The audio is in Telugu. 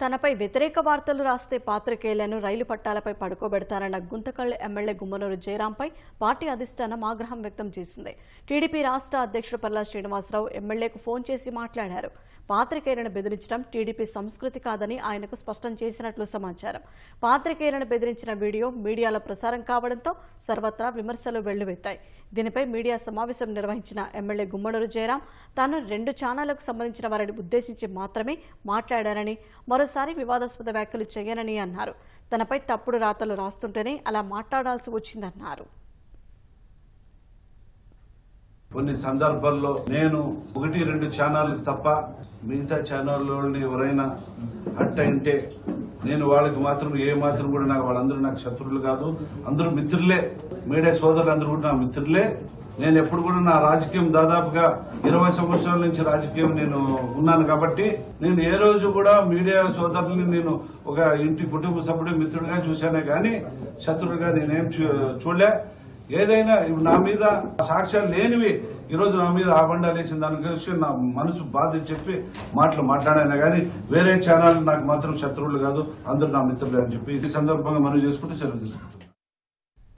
తనపై వ్యతిరేక వార్తలు రాస్తే పాత్రికేయులను రైలు పట్టాలపై పడుకోబెడతారన్న గుంతకళ్ళు ఎమ్మెల్యే గుమ్మనూరు జయరాంపై పార్టీ అధిష్టానం ఆగ్రహం వ్యక్తం చేసింది. టీడీపీ రాష్ట్ర అధ్యక్షుడు పల్లా శ్రీనివాసరావు ఎమ్మెల్యేకు ఫోన్ చేసి మాట్లాడారు. పాత్రికేయులను బెదిరించడం టీడీపీ సంస్కృతి కాదని ఆయనకు స్పష్టం చేసినట్లు సమాచారం. పాత్రికేయులను బెదిరించిన వీడియో మీడియాలో ప్రసారం కావడంతో సర్వత్రా విమర్శలు వెల్లువెత్తాయి. దీనిపై మీడియా సమావేశం నిర్వహించిన ఎమ్మెల్యే గుమ్మడూరు జయరాం తాను రెండు ఛానళ్ళకు సంబంధించిన వారిని ఉద్దేశించి మాత్రమే మాట్లాడారని మరోసారి వివాదాస్పద వ్యాఖ్యలు చేయనని అన్నారు. తనపై తప్పుడు రాతలు రాస్తుంటేనే అలా మాట్లాడాల్సి వచ్చిందన్నారు. కొన్ని సందర్భాల్లో నేను ఒకటి రెండు ఛానళ్ళకి తప్ప మిగతా ఛానళ్ళని ఎవరైనా హట్ అయింటే నేను వాళ్ళకి మాత్రం ఏ మాత్రం కూడా నాకు వాళ్ళందరూ నాకు శత్రువులు కాదు. అందరూ మిత్రులే. మీడియా సోదరులు అందరూ కూడా నా మిత్రులే. నేను ఎప్పుడు కూడా నా రాజకీయం దాదాపుగా ఇరవై సంవత్సరాల నుంచి రాజకీయం నేను ఉన్నాను కాబట్టి నేను ఏ రోజు కూడా మీడియా సోదరుల్ని నేను ఒక ఇంటి కుటుంబ సభ్యుడు మిత్రుడిగా చూశానే కానీ శత్రువుగా నేనేం చూ- చూడలే. ఏదైనా నా మీద సాక్ష్యాలు లేనివి ఈరోజు నా మీద ఆబండాలు వేసిన దాని గురించి నా మనసు బాధ చెప్పి మాటలు మాట్లాడాను కానీ వేరే ఛానల్ నాకు మాత్రం శత్రువులు కాదు అందరూ నా మిత్రులే అని చెప్పి ఈ సందర్భంగా మనం చేసుకుంటే సెలవు తీసుకుంటాం.